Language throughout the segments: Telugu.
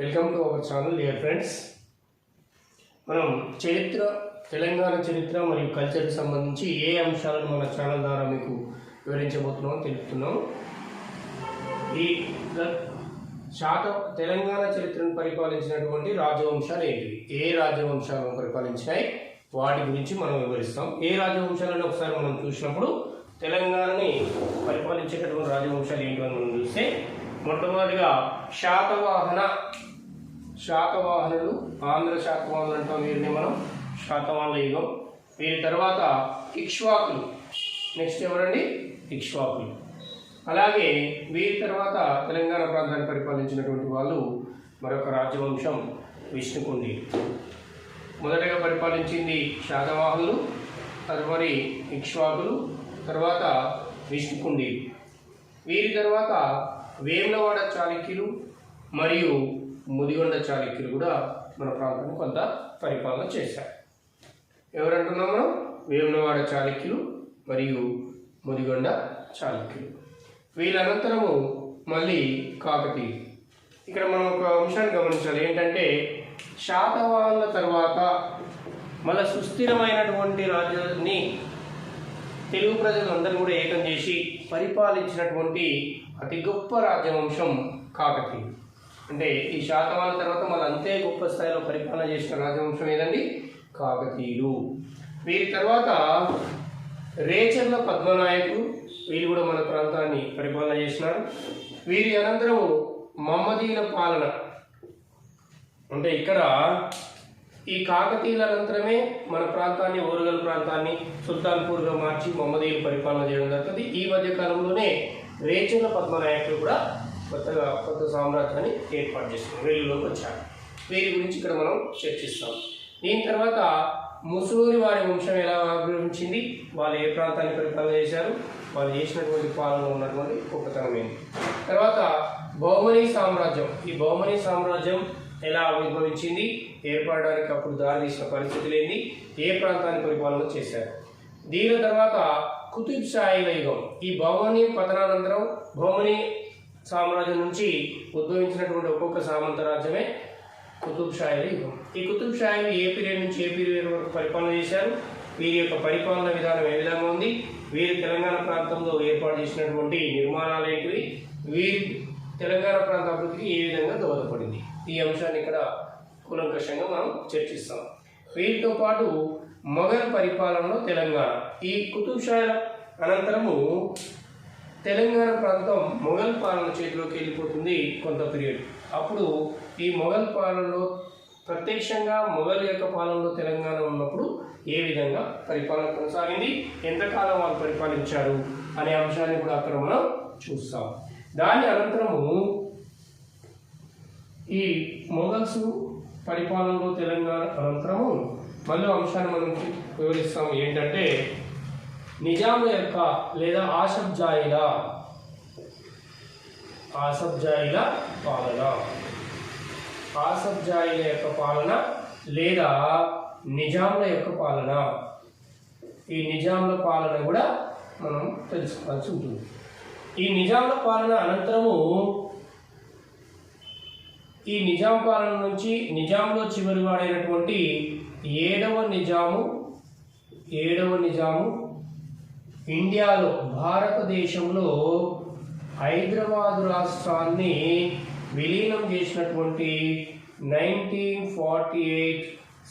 Welcome to our channel dear friends మనం చరిత్ర తెలంగాణ చరిత్ర మరియు కల్చర్కి సంబంధించి ఏ అంశాలను మన ఛానల్ ద్వారా మీకు వివరించబోతున్నామో తెలుపుతున్నాం. ఈ శాత తెలంగాణ చరిత్రను పరిపాలించినటువంటి రాజవంశాలు ఏంటివి? ఏ రాజవంశాలను పరిపాలించినాయి? వాటి గురించి మనం వివరిస్తాం. ఏ రాజవంశాలను ఒకసారి మనం చూసినప్పుడు తెలంగాణని పరిపాలించేటటువంటి రాజవంశాలు ఏంటి అని మనం చూస్తే మొట్టమొదటిగా శాతవాహన శాతవాహనులు ఆంధ్ర శాతవాహనులు అంటాం వీరిని మనం శాతవాహనుల యుగం. వీరి తర్వాత ఇక్ష్వాకులు. నెక్స్ట్ ఎవరండి? ఇక్ష్వాకులు. అలాగే వీరి తర్వాత తెలంగాణ ప్రాంతాన్ని పరిపాలించినటువంటి వాళ్ళు మరొక రాజవంశం విష్ణుకుండి మొదటగా పరిపాలించింది శాతవాహనులు తదుపరి ఇక్ష్వాకులు తర్వాత విష్ణుకుండి వీరి తర్వాత వేములవాడ చాళుక్యులు మరియు ముదిగొండ చాళుక్యులు కూడా మన ప్రాంతాన్ని కొంత పరిపాలన చేశారు. ఎవరంటున్నాం మనం? వేమనవాడ చాళుక్యులు మరియు ముదిగొండ చాళుక్యులు. వీళ్ళ అనంతరము మళ్ళీ కాకతీయులు ఇక్కడ మనం ఒక అంశాన్ని గమనించాలి. ఏంటంటే శాతవాహనుల తర్వాత మళ్ళీ సుస్థిరమైనటువంటి రాజ్యాన్ని తెలుగు ప్రజలందరూ కూడా ఏకం చేసి పరిపాలించినటువంటి అతి గొప్ప రాజవంశం కాకతీయులు. అంటే ఈ శాతవాహన తర్వాత మళ్ళీ అంతే గొప్ప స్థాయిలో పరిపాలన చేసిన రాజవంశం ఏదండి? కాకతీయులు. వీరి తర్వాత రేచర్ల పద్మనాయకులు వీళ్ళు కూడా మన ప్రాంతాన్ని పరిపాలన చేసినారు. వీరి అనంతరము మమ్మదీల పాలన. అంటే ఇక్కడ ఈ కాకతీయుల అనంతరమే మన ప్రాంతాన్ని ఓరుగల్ ప్రాంతాన్ని సుల్తాన్పూర్గా మార్చి మమ్మదీయులు పరిపాలన చేయడం జరుగుతుంది. ఈ మధ్య కాలంలోనే రేచర్ల పద్మనాయకులు కూడా కొత్తగా కొత్త సామ్రాజ్యాన్ని ఏర్పాటు చేస్తున్నారు వెలుగులోకి వచ్చారు. వీరి గురించి ఇక్కడ మనం చర్చిస్తాం దీని తర్వాత ముసూరి వారి వంశం ఎలా ఆవిర్భవించింది వాళ్ళు ఏ ప్రాంతాన్ని పరిపాలన చేశారు వాళ్ళు చేసినటువంటి పాలనలో ఉన్నటువంటి గొప్పతనం ఏంటి? తర్వాత బహుమనీ సామ్రాజ్యం. ఈ బహుమనీ సామ్రాజ్యం ఎలా ఆవిర్భవించింది ఏర్పడడానికి అప్పుడు దారితీసిన పరిస్థితులు ఏంది ఏ ప్రాంతాన్ని పరిపాలన చేశారు? దీని తర్వాత కుతుబ్ షాయిల యుగం. ఈ బహుమని పతనానంతరం బహుమని సామ్రాజ్యం నుంచి ఉద్భవించినటువంటి ఒక్కొక్క సామంత రాజ్యమే కుతుబ్ షాయిల యుగం. ఈ కుతుబ్ షాయిలు ఏ పీరియడ్ నుంచి ఏ పీరియడ్ వరకు పరిపాలన చేశారు? వీరి యొక్క పరిపాలన విధానం ఏ విధంగా ఉంది? వీరు తెలంగాణ ప్రాంతంలో ఏర్పాటు చేసినటువంటి నిర్మాణాలు ఏంటివి? వీరి తెలంగాణ ప్రాంత అభివృద్ధికి ఏ విధంగా దోహదపడింది? ఈ అంశాన్ని ఇక్కడ కూలంకషంగా మనం చర్చిస్తాం. వీటితో పాటు మొఘల్ పరిపాలనలో తెలంగాణ. ఈ కుతుబ్ షాయిల అనంతరము తెలంగాణ ప్రాంతం మొఘల్ పాలన చేతిలోకి వెళ్ళిపోతుంది కొంత పీరియడ్. అప్పుడు ఈ మొఘల్ పాలనలో ప్రత్యక్షంగా మొఘల్ యొక్క పాలనలో తెలంగాణ ఉన్నప్పుడు ఏ విధంగా పరిపాలన కొనసాగింది ఎంతకాలం వాళ్ళు పరిపాలించారు అనే అంశాన్ని కూడా అక్కడ మనం చూస్తాం. దాని అనంతరము ఈ మొఘల్స్ పరిపాలనలో తెలంగాణ అనంతరము మళ్ళీ అంశాన్ని మనం వివరిస్తాం. ఏంటంటే నిజాముల యొక్క లేదా ఆసబ్జాయిల ఆసబ్జాయిల పాలన. ఆసబ్జాయిల యొక్క పాలన లేదా నిజాముల యొక్క పాలన. ఈ నిజాముల పాలన కూడా మనం తెలుసుకోవాల్సి ఉంటుంది. ఈ నిజాముల పాలన అనంతరము ఈ నిజాం పాలన నుంచి నిజాంలో చివరి వాడైనటువంటి ఏడవ నిజాము ఏడవ నిజాము ఇండియాలో భారతదేశంలో హైదరాబాద్ రాష్ట్రాన్ని విలీనం చేసినటువంటి నైన్టీన్ ఫార్టీ ఎయిట్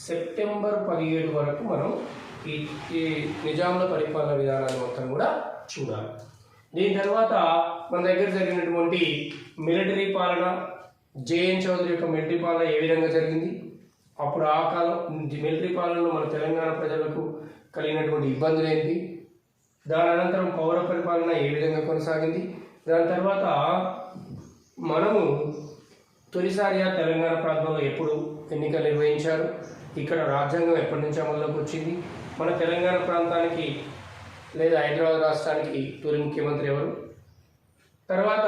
సెప్టెంబర్ పదిహేడు వరకు మనం ఈ నిజాముల పరిపాలన విధానాన్ని మొత్తం కూడా చూడాలి. దీని తర్వాత మన దగ్గర జరిగినటువంటి మిలిటరీ పాలన జేఎన్ చౌదరి యొక్క మిలిటరీ పాలన ఏ విధంగా జరిగింది? అప్పుడు ఆ కాలం మిలిటరీ పాలనలో మన తెలంగాణ ప్రజలకు కలిగినటువంటి ఇబ్బందులు ఏంటి? దాని అనంతరం పౌర పరిపాలన ఏ విధంగా కొనసాగింది? దాని తర్వాత మనము తొలిసారిగా తెలంగాణ ప్రాంతంలో ఎప్పుడు ఎన్నికలు నిర్వహించారు? ఇక్కడ రాజ్యాంగం ఎప్పటి నుంచి అమల్లోకి వచ్చింది? మన తెలంగాణ ప్రాంతానికి లేదా హైదరాబాద్ రాష్ట్రానికి తొలి ముఖ్యమంత్రి ఎవరు? తర్వాత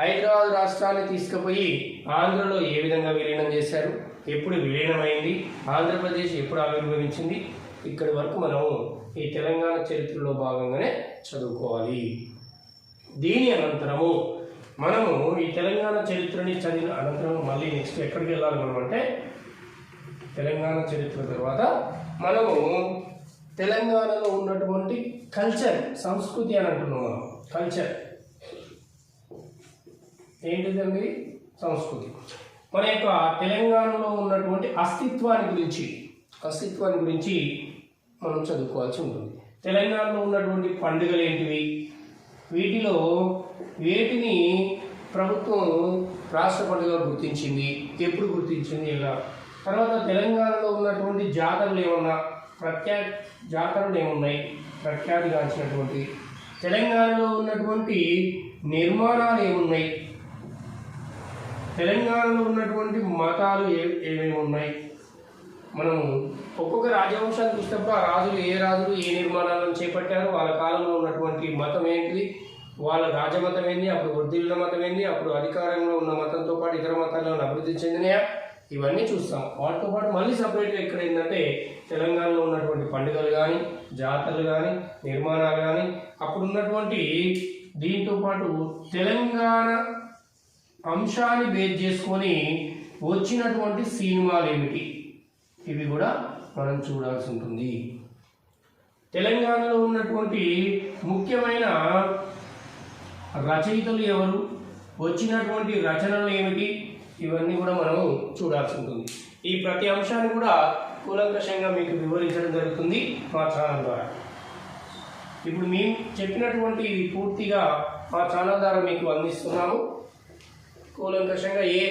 హైదరాబాద్ రాష్ట్రాన్ని తీసుకుపోయి ఆంధ్రలో ఏ విధంగా విలీనం చేశారు? ఎప్పుడు విలీనమైంది? ఆంధ్రప్రదేశ్ ఎప్పుడు ఆవిర్భవించింది ఇక్కడి వరకు మనం ఈ తెలంగాణ చరిత్రలో భాగంగానే చదువుకోవాలి. దీని అనంతరము మనము ఈ తెలంగాణ చరిత్రని చదివిన అనంతరం మళ్ళీ నెక్స్ట్ ఎక్కడికి వెళ్ళాలి మనం అంటే తెలంగాణ చరిత్ర తర్వాత మనము తెలంగాణలో ఉన్నటువంటి కల్చర్ సంస్కృతి అని అంటున్నాం మనం కల్చర్ ఏంటిదండి సంస్కృతి. మన యొక్క తెలంగాణలో ఉన్నటువంటి అస్తిత్వాన్ని గురించి అస్తిత్వాన్ని గురించి మనం చదువుకోవాల్సి ఉంటుంది. తెలంగాణలో ఉన్నటువంటి పండుగలు ఏంటివి? వీటిలో వేటిని ప్రభుత్వం రాష్ట్ర పండుగ గుర్తించింది? ఎప్పుడు గుర్తించింది ఇలా? తర్వాత తెలంగాణలో ఉన్నటువంటి జాతరలు ఏమన్నా? ప్రఖ్యా జాతరలు ఏమున్నాయి? ప్రఖ్యాతిగాంచినటువంటి తెలంగాణలో ఉన్నటువంటి నిర్మాణాలు ఏమున్నాయి? తెలంగాణలో ఉన్నటువంటి మతాలు ఏ ఏమేమి ఉన్నాయి మనము ఒక్కొక్క రాజవంశాన్ని చూసినప్పుడు ఆ రాజులు ఏ రాజులు ఏ నిర్మాణాలను చేపట్టారు వాళ్ళ కాలంలో ఉన్నటువంటి మతం ఏంటిది వాళ్ళ రాజమతం ఏంది అప్పుడు వృద్ధుల మతం ఏంది అప్పుడు అధికారంలో ఉన్న మతంతో పాటు ఇతర మతాలను అభివృద్ధి చెందినాయా? ఇవన్నీ చూస్తాం. వాటితో పాటు మళ్ళీ సపరేట్గా ఇక్కడ ఏంటంటే తెలంగాణలో ఉన్నటువంటి పండుగలు కానీ జాతరలు కానీ నిర్మాణాలు కానీ అప్పుడు ఉన్నటువంటి దీంతో పాటు తెలంగాణ అంశాన్ని బేస్ చేసుకొని వచ్చినటువంటి సినిమాలు ఏమిటి? ఇవి కూడా మనం చూడాల్సి ఉంటుంది. తెలంగాణలో ఉన్నటువంటి ముఖ్యమైన రచయితలు ఎవరు? వచ్చినటువంటి రచనలు ఏమిటి? ఇవన్నీ కూడా మనం చూడాల్సి ఉంటుంది. ఈ ప్రతి అంశాన్ని కూడా కూలంకషంగా మీకు వివరించడం జరుగుతుంది మా ఛానల్ ద్వారా. ఇప్పుడు మేము చెప్పినటువంటి ఇది పూర్తిగా మా ఛానల్ ద్వారా మీకు అందిస్తున్నాము. కూలంకషంగా ఏ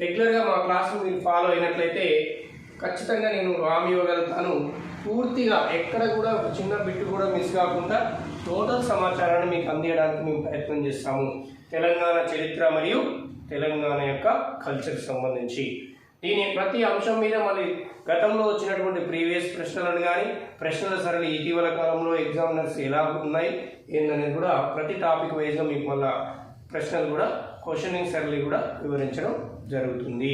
రెగ్యులర్గా మా క్లాస్ మీరు ఫాలో అయినట్లయితే ఖచ్చితంగా నేను రామ్ ఇవ్వగలుగుతాను. పూర్తిగా ఎక్కడ కూడా చిన్న బిట్టు కూడా మిస్ కాకుండా టోటల్ సమాచారాన్ని మీకు అందించడానికి మేము ప్రయత్నం చేస్తాము. తెలంగాణ చరిత్ర మరియు తెలంగాణ యొక్క కల్చర్ సంబంధించి. దీని ప్రతి అంశం మీద మళ్ళీ గతంలో వచ్చినటువంటి ప్రీవియస్ ప్రశ్నలను కానీ ప్రశ్నల సరళి ఇటీవల కాలంలో ఎగ్జామినర్స్ ఎలా ఉన్నాయి ఏందనేది కూడా ప్రతి టాపిక్ వైజ్గా మీకు మళ్ళీ ప్రశ్నలు కూడా క్వశ్చనింగ్ సరళి కూడా వివరించడం జరుగుతుంది.